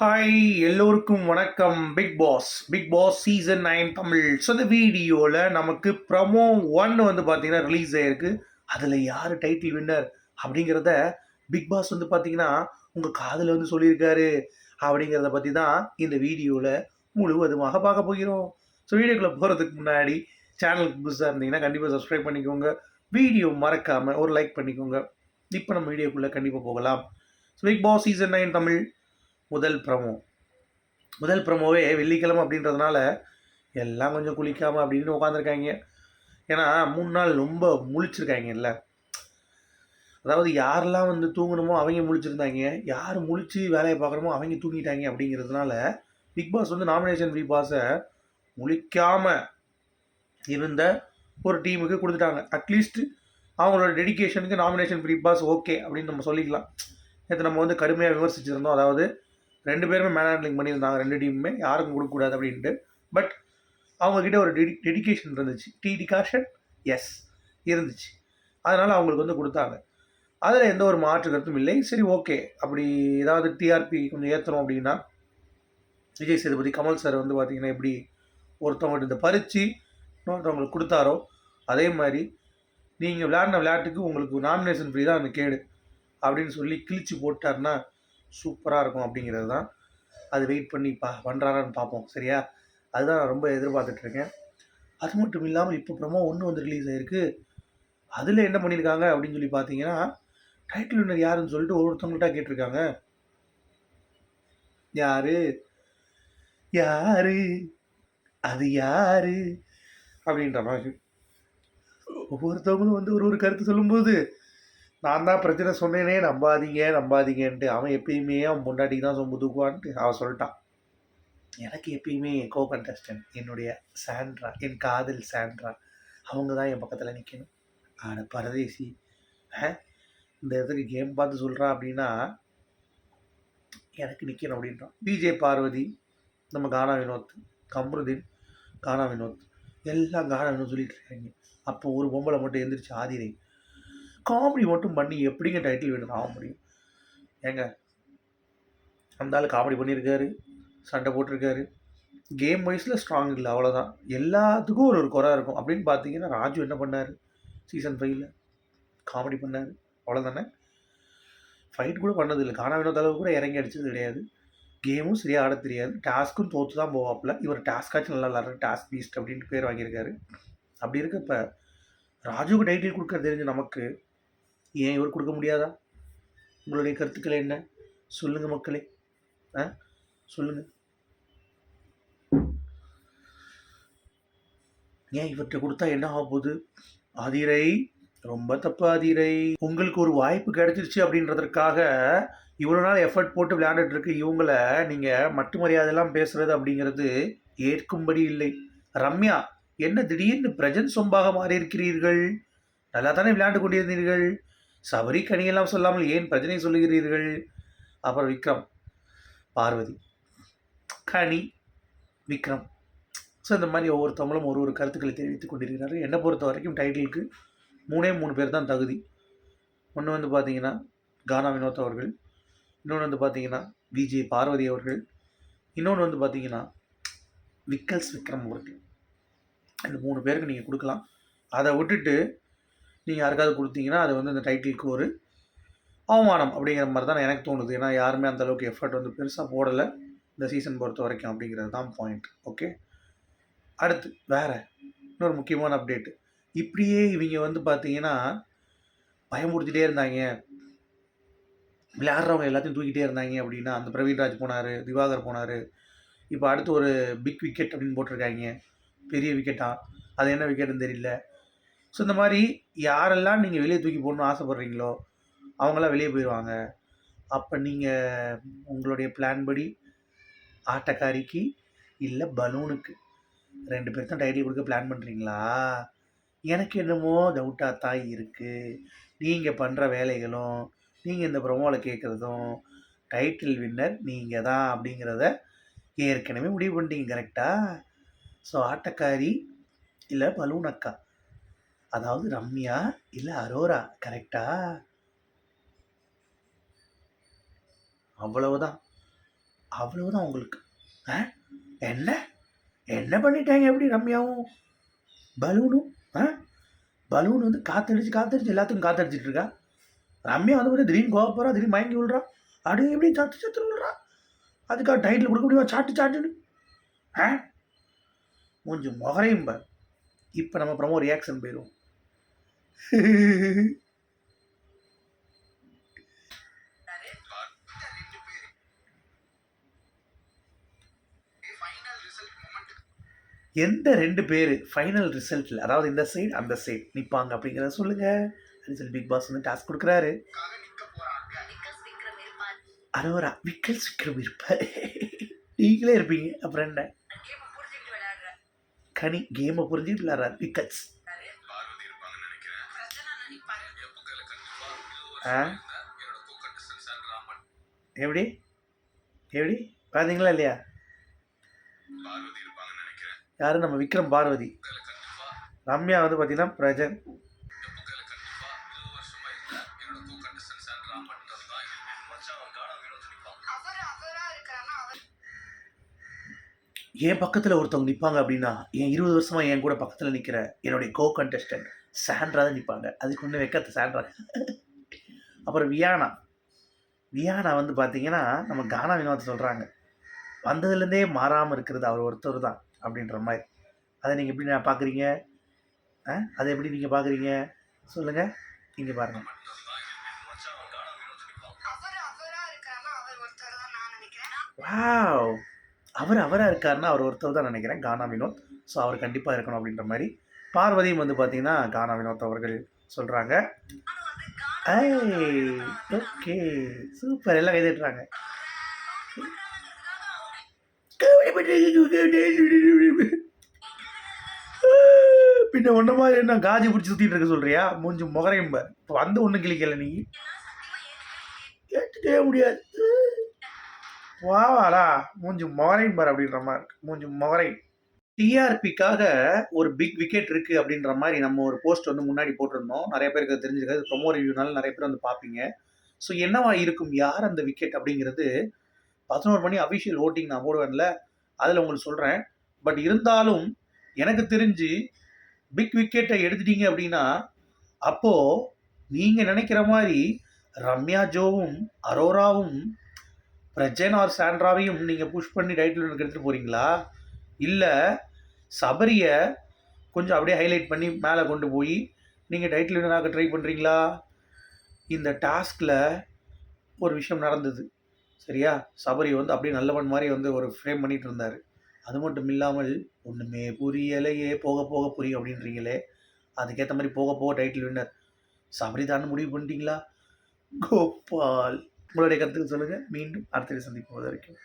Hi எல்லோருக்கும் வணக்கம். Bigg Boss Bigg Boss season nine Tamil. So இந்த வீடியோவில் நமக்கு ப்ரமோ ஒன் வந்து பார்த்தீங்கன்னா ரிலீஸ் ஆகிருக்கு அதில் யார் டைட்டில் வின்னர் அப்படிங்கிறத பிக் பாஸ் வந்து பார்த்தீங்கன்னா உங்கள் காதில் வந்து சொல்லியிருக்காரு. அப்படிங்கிறத பற்றி தான் இந்த வீடியோவில் முழுவதுமாக பார்க்க போகிறோம். ஸோ வீடியோக்குள்ளே போகிறதுக்கு முன்னாடி சேனலுக்கு புதுசாக இருந்தீங்கன்னா கண்டிப்பாக சப்ஸ்கிரைப் பண்ணிக்கோங்க. வீடியோ மறக்காமல் ஒரு லைக் பண்ணிக்கோங்க. இப்போ நம்ம வீடியோக்குள்ளே கண்டிப்பாக போகலாம். So Bigg Boss season nine Tamil. முதல் ப்ரமோ முதல் ப்ரமோவே வெள்ளிக்கிழமை அப்படின்றதுனால எல்லாம் கொஞ்சம் குளிக்காமல் அப்படின்னு உட்காந்துருக்காங்க ஏன்னா மூணு நாள் ரொம்ப முழிச்சிருக்காங்கல்ல அதாவது யாரெல்லாம் வந்து தூங்கணுமோ அவங்க முழிச்சிருந்தாங்க. யார் முழிச்சு வேலையை பார்க்குறமோ அவங்க தூங்கிட்டாங்க அப்படிங்கிறதுனால பிக் பாஸ் வந்து நாமினேஷன் ஃப்ரீ பாஸை முழிக்காமல் இருந்த ஒரு டீமுக்கு கொடுத்துட்டாங்க. அட்லீஸ்ட் அவங்களோட டெடிகேஷனுக்கு நாமினேஷன் ஃப்ரீ பாஸ் ஓகே அப்படின்னு நம்ம சொல்லிக்கலாம். நேற்று நம்ம வந்து கடுமையாக விமர்சிச்சிருந்தோம். அதாவது ரெண்டு பேருமே மேன் ஹேண்ட்லிங் பண்ணியிருந்தாங்க ரெண்டு டீமுமே யாருக்கும் கொடுக்கக்கூடாது அப்படின்ட்டு. பட் அவங்கக்கிட்ட ஒரு டெடி டெடிகேஷன் இருந்துச்சு. டி டிகாஷன் எஸ் இருந்துச்சு. அதனால் அவங்களுக்கு வந்து கொடுத்தாங்க. அதில் எந்த ஒரு மாற்று கருத்தும் இல்லை. சரி ஓகே அப்படி ஏதாவது டிஆர்பி கொஞ்சம் ஏற்றணும் அப்படின்னா விஜய் சேதுபதி கமல் சார் வந்து பார்த்திங்கன்னா எப்படி ஒருத்தவங்கள்ட்ட இந்த பறித்து இன்னொருத்தவங்களுக்கு கொடுத்தாரோ அதே மாதிரி நீங்கள் விளையாடின விளையாட்டுக்கு உங்களுக்கு நாமினேஷன் ஃப்ரீ தான் அந்த கேடு அப்படின்னு சொல்லி கிழிச்சு போட்டாருன்னா சூப்பராக இருக்கும் அப்படிங்கிறது தான். அது வெயிட் பண்ணி பா பண்ணுறாரான்னு பார்ப்போம். சரியா? அதுதான் நான் ரொம்ப எதிர்பார்த்துட்ருக்கேன். அது மட்டும் இல்லாமல் இப்போ ப்ரமோ ஒன்று வந்து ரிலீஸ் ஆகிருக்கு அதில் என்ன பண்ணியிருக்காங்க அப்படின்னு சொல்லி பார்த்தீங்கன்னா டைட்டில் வின்னர் யாருன்னு சொல்லிட்டு ஒவ்வொருத்தவங்கள்ட்ட கேட்டிருக்காங்க. யாரு? யாரு? அது யாரு? அப்படின்ற மாதிரி. ஒவ்வொருத்தவங்களும் வந்து ஒரு ஒரு கருத்து சொல்லும்போது நான் தான் பிரச்சனை சொன்னேனே நம்பாதீங்க நம்பாதீங்கன்ட்டு. அவன் எப்பயுமே அவன் பொண்டாட்டிக்கு தான் சொம்பு தூக்குவான்ட்டு அவன் சொல்லிட்டான். எனக்கு எப்பயுமே என் கோ கண்டஸ்டன்ட் என்னுடைய சாண்ட்ரா என் காதல் சாண்ட்ரா அவங்க தான் என் பக்கத்தில் நிற்கணும் ஆட பரதேசி ஆ இந்த இடத்துக்கு கேம் பார்த்து சொல்கிறான் அப்படின்னா எனக்கு நிற்கணும் அப்படின்றான். பிஜே பார்வதி நம்ம கானா வினோத் கம்ருதீன் கானா வினோத் எல்லாம் கானா வினோத் சொல்லிட்டு இருக்காங்க. அப்போ ஒரு பொம்பளை மட்டும் எந்திரிச்சு ஆதிரை காமெடி மட்டும் பண்ணி எப்படிங்க டைட்டில் வீடு ஆக முடியும்? ஏங்க அந்த ஆள் காமெடி பண்ணியிருக்காரு சண்டை போட்டிருக்காரு. கேம் வைஸில் ஸ்ட்ராங் இல்லை அவ்வளோதான் எல்லாத்துக்கும் ஒரு ஒரு குறை இருக்கும். அப்படின்னு பார்த்தீங்கன்னா ராஜு என்ன பண்ணார்? சீசன் ஃபைவ்ல காமெடி பண்ணார். அவ்வளோதானே ஃபைட் கூட பண்ணதில்லை. காணா வினோத் அளவு கூட இறங்கி அடிச்சது கிடையாது. கேமும் சரியாக ஆட தெரியாது. டாஸ்க்கும் தோற்று தான் போவாப்பில். இவர் டாஸ்காச்சும் நல்லா விளாட்றாரு டாஸ்க் பீஸ்ட் அப்படின்ட்டு பேர் வாங்கியிருக்காரு. அப்படி இருக்க இப்போ ராஜுக்கு டைட்டில் கொடுக்க தெரிஞ்ச நமக்கு ஏன் இவர் கொடுக்க முடியாதா? உங்களுடைய கருத்துக்கள் என்ன? சொல்லுங்கள் மக்களே. ஆ? சொல்லுங்கள் ஏன் இவர்கிட்ட கொடுத்தா என்ன ஆக போகுது? அதிரை. ரொம்ப தப்பு அதிரை. உங்களுக்கு ஒரு வாய்ப்பு கிடைச்சிருச்சு அப்படின்றதற்காக இவ்வளோ நாள் எஃபர்ட் போட்டு விளையாண்டுட்டு இருக்கு இவங்கள நீங்கள் மட்டு மரியாதையெல்லாம் பேசுறது அப்படிங்கிறது ஏற்கும்படி இல்லை. ரம்யா என்ன திடீர்னு பிரஜன் சொம்பாக மாறி இருக்கிறீர்கள் நல்லா தானே விளையாண்டு கொண்டிருந்தீர்கள்? சபரி கனியெல்லாம் சொல்லாமல் ஏன் பிரஜனை சொல்லுகிறீர்கள்? அப்புறம் விக்ரம் பார்வதி. கனி விக்ரம். ஸோ இந்த மாதிரி ஒவ்வொருத்தவங்களும் ஒரு ஒரு கருத்துக்களை தெரிவித்துக் கொண்டிருக்கிறார்கள். என்னை பொறுத்த வரைக்கும் டைட்டிலுக்கு மூணே மூணு பேர் தான் தகுதி. ஒன்று வந்து பார்த்தீங்கன்னா கானா வினோத் அவர்கள் இன்னொன்று வந்து பார்த்தீங்கன்னா விஜய் பார்வதி அவர்கள் இன்னொன்று வந்து பார்த்தீங்கன்னா விக்கல்ஸ் விக்ரம் அவர்கள். இந்த மூணு பேருக்கு நீங்கள் கொடுக்கலாம். அதை விட்டுட்டு நீங்கள் யாருக்காவது கொடுத்தீங்கன்னா அது வந்து இந்த டைட்டிலுக்கு ஒரு அவமானம் அப்படிங்கிற மாதிரி தான் எனக்கு தோணுது. ஏன்னா யாருமே அந்த அளவுக்கு எஃபர்ட் வந்து பெருசாக போடலை இந்த சீசன் பொறுத்த வரைக்கும் அப்படிங்கிறது தான் பாயிண்ட் ஓகே அடுத்து வேறு இன்னொரு முக்கியமான அப்டேட்டு இப்படியே இவங்க வந்து பார்த்தீங்கன்னா பயமுறுத்திட்டே இருந்தாங்க. விளையாடுறவங்க எல்லாத்தையும் தூக்கிட்டே இருந்தாங்க அப்படின்னா அந்த பிரவீன்ராஜ் போனார் திவாகர் போனார். இப்போ அடுத்து ஒரு பிக் விக்கெட் அப்படின்னு போட்டிருக்காங்க. பெரிய விக்கெட்டாக அது என்ன விக்கெட்டுன்னு தெரியல. ஸோ இந்த மாதிரி யாரெல்லாம் நீங்கள் வெளியே தூக்கி போடணும்னு ஆசைப்பட்றீங்களோ அவங்களாம் வெளியே போயிடுவாங்க அப்போ நீங்கள் உங்களுடைய பிளான் படி ஆட்டக்காரிக்கு இல்லை பலூனுக்கு ரெண்டு பேர் தான் டைட்டில் கொடுக்க பிளான் பண்ணுறீங்களா எனக்கு என்னமோ டவுட்டாக தான் இருக்குது நீங்கள் பண்ணுற வேலைகளும் நீங்கள் இந்த ப்ரொமோவில் கேட்குறதும் டைட்டில் வின்னர் நீங்கள் தான் அப்படிங்கிறத ஏற்கனவே முடிவு பண்ணிட்டீங்க கரெக்டாக ஸோ ஆட்டக்காரி இல்லை பலூன் அக்கா. அதாவது ரம்யா இல்லை அரோரா கரெக்டா அவ்வளவுதான். அவ்வளவுதான் உங்களுக்கு. ஆ? என்ன? என்ன பண்ணிட்டாங்க எப்படி ரம்யாவும்? பலூனும் ஆ? பலூன் வந்து காத்தடிச்சு காத்தடிச்சு எல்லாத்துக்கும் காத்தடிச்சிட்டு இருக்கா? ரம்யா வந்து பார்த்தா திடீர்னு கோவ போகிறா திடீர்னு மயங்கி விழுறா. அப்படியே எப்படி சத்து சத்து விழுறா? அதுக்காக டைட்டில் கொடுக்க முடியுமா? சாட்டு சாட்டுன்னு. ஆ? கொஞ்சம் முகரையும் இப்போ நம்ம ப்ரமோ ரியாக்ஷன் போயிடுவோம் எந்த ரெண்டு பேர் ஃபைனல் ரிசல்ட்டில் அதாவது இந்த சைடு அந்த சைடு நிற்பாங்க அப்படிங்கிறத சொல்லுங்க. அப்படின்னு சொல்லி பிக் பாஸ் வந்து டாஸ்க் கொடுக்குறாரு. விக்ரம் அரோரா விக்கல் சிக்கிரம் இருப்பார். நீங்களே இருப்பீங்க அப்புறம் என்ன? கனி கேமை புரிஞ்சுட்டு விளாட்றாரு விக்கல்ஸ். எப்படி? எப்படி? பார்த்தீங்களா இல்லையா? யாரு? நம்ம விக்ரம் பார்வதி. ரம்யா வந்து பார்த்தீங்கன்னா பிரஜன். என் பக்கத்தில் ஒருத்தவங்க நிற்பாங்க அப்படின்னா என் இருபது வருஷமா என் கூட பக்கத்தில் நிற்கிற என்னுடைய கோ கண்டஸ்டன்ட் சாண்ட்ரா தான் நிற்பாங்க அதுக்கு ஒன்று வைக்கத்து சாண்ட்ரா. அப்புறம் வியானா. வியானா வந்து பார்த்தீங்கன்னா நம்ம கானா வினோத் சொல்கிறாங்க வந்ததுலேருந்தே மாறாமல் இருக்கிறது அவர் ஒருத்தர் தான் அப்படின்ற மாதிரி. அதை நீங்கள் எப்படி நான் பார்க்குறீங்க ஆ? அதை எப்படி நீங்கள் பார்க்குறீங்க சொல்லுங்கள் இங்கே பாருங்கள் வாவ்! அவர் அவராக இருக்காருன்னா அவர் ஒருத்தர் தான் நினைக்கிறேன் கானா வினோத். ஸோ அவர் கண்டிப்பாக இருக்கணும் அப்படின்ற மாதிரி. பார்வதியும் வந்து பார்த்தீங்கன்னா கானா வினோத் அவர்கள் சொல்கிறாங்க ஐ ஓகே. சூப்பர் எல்லாம் கைதட்டுறாங்க. பின்ன ஒன்ன மாதிரி என்ன காஜி பிடிச்சி சுத்திட்டு இருக்க சொல்றியா? மூஞ்சி முகரையும் பார். இப்போ வந்து ஒன்றும் கிளிக்கல நீ. கேட்டுட்டே முடியாது. வாவாடா மூஞ்சி முகரையும் பார் அப்படின்ற மாதிரி. இருக்கு மூஞ்சி முகரையும். டிஆர்பிக்காக ஒரு பிக் விக்கெட் இருக்கு அப்படின்ற மாதிரி நம்ம ஒரு போஸ்ட் வந்து முன்னாடி போட்டிருந்தோம். நிறைய பேருக்கு அது தெரிஞ்சிருக்காது. ப்ரொமோ ரிவ்யூனால நிறைய பேர் வந்து பார்ப்பீங்க. ஸோ என்னவா இருக்கும்? யார் அந்த விக்கெட் அப்படிங்கிறது பதினோரு மணி அஃபிஷியல் ஓட்டிங் நான் போடுவேன்ல. அதில் உங்களுக்கு சொல்கிறேன் பட் இருந்தாலும் எனக்கு தெரிஞ்சு பிக் விக்கெட்டை எடுத்துட்டீங்க அப்படின்னா அப்போது நீங்கள் நினைக்கிற மாதிரி ரம்யா ஜோவும் அரோராவும் பிரஜன் ஆர் சாண்ட்ராவையும் நீங்கள் புஷ் பண்ணி டைட்டில் எடுத்துகிட்டு போகிறீங்களா இல்லை சபரியை கொஞ்சம் அப்படியே ஹைலைட் பண்ணி மேலே கொண்டு போய் நீங்கள் டைட்டில் வினராக ட்ரை பண்ணுறீங்களா இந்த டாஸ்கில் ஒரு விஷயம் நடந்தது. சரியா? சபரி வந்து அப்படியே நல்லவன் மாதிரி வந்து ஒரு ஃப்ரேம் பண்ணிகிட்டு இருந்தார். அது மட்டும் இல்லாமல் ஒன்றுமே புரியலையே போக போக புரியும் அப்படின்றீங்களே. அதுக்கேற்ற மாதிரி போக போக டைட்டில் வின்னர் சபரி தான் முடிவு பண்ணிட்டீங்களா? கோபால். உங்களுடைய கருத்துக்கு சொல்லுங்கள் மீண்டும் அடுத்த சந்திப்போம். வரைக்கும்.